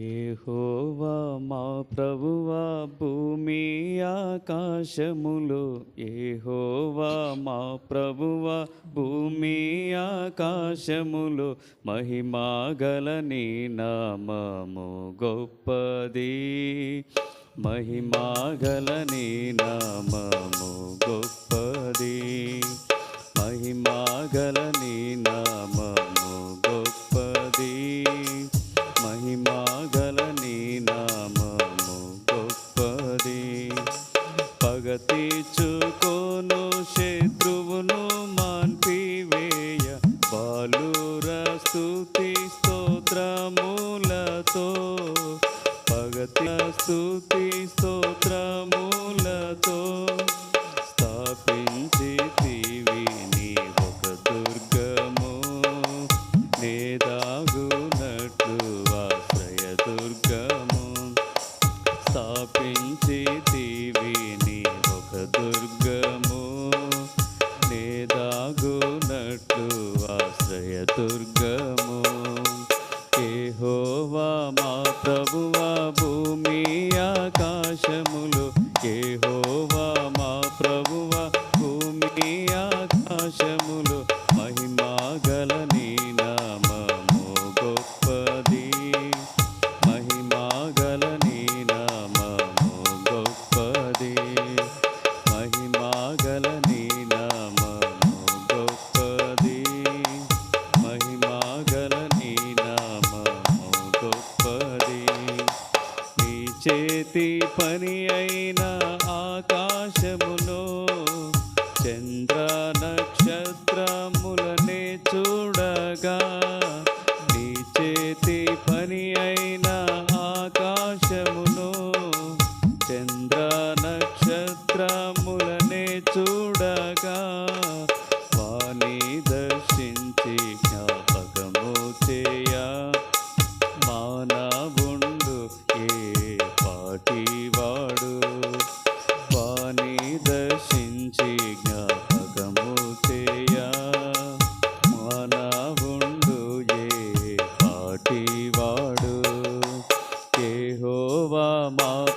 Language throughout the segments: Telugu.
ఏహోవా మా ప్రభువా భూమి ఆకాశములు. ఏహోవా మా ప్రభువా భూమి ఆకాశములు. మహిమాగల నీ నామము గొప్పది. మహిమాగల నీ నామము గొప్పది. మహిమాగల నీ నామము స్తోత్రములతో పగతి స్థుతి స్తోత్రములతో స్థాపించి తీవి నీ ఒక దుర్గము. నేదాగునట్టు ఆశ్రయ దుర్గము. స్థాపించి తీవి నీ ఒక దుర్గము. ఏహోవా మా ప్రభువా భూమి ఆకాశములు. ఏహోవా మా ప్రభువా భూమి ఆకాశములు. పని అయిన ఆకాశములో చంద్ర నక్షత్రములనే చూడగా నీ చేతి పని అయిన ఆకాశములో చంద్ర నక్షత్రములనే చూడగా వాణి దర్శించి జ్ఞాపకము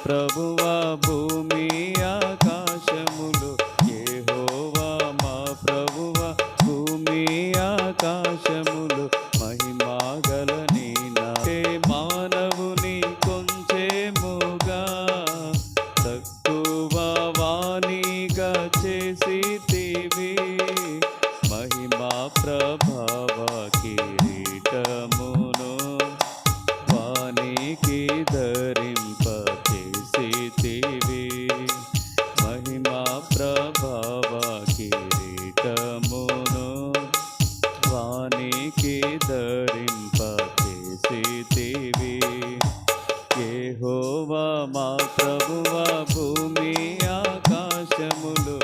మా కిరీటమును వానికి ధరింప చేసితివి ఏహోవా మా ప్రభువ భూమి ఆకాశములు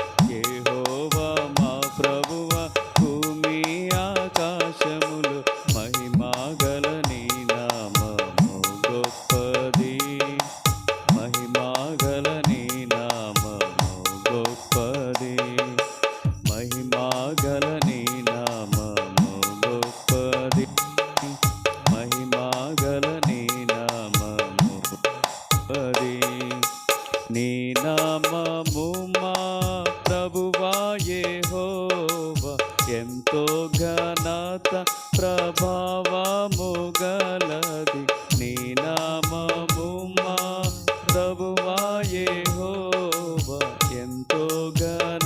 నామము మా ప్రభువాయే హోవ ఎంతో ఘనత ప్రభావము గలది. నీ నామము మా ప్రభువాయే హోవ ఎంతో ఘన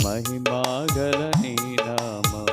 మహిమాగల నీ నామా.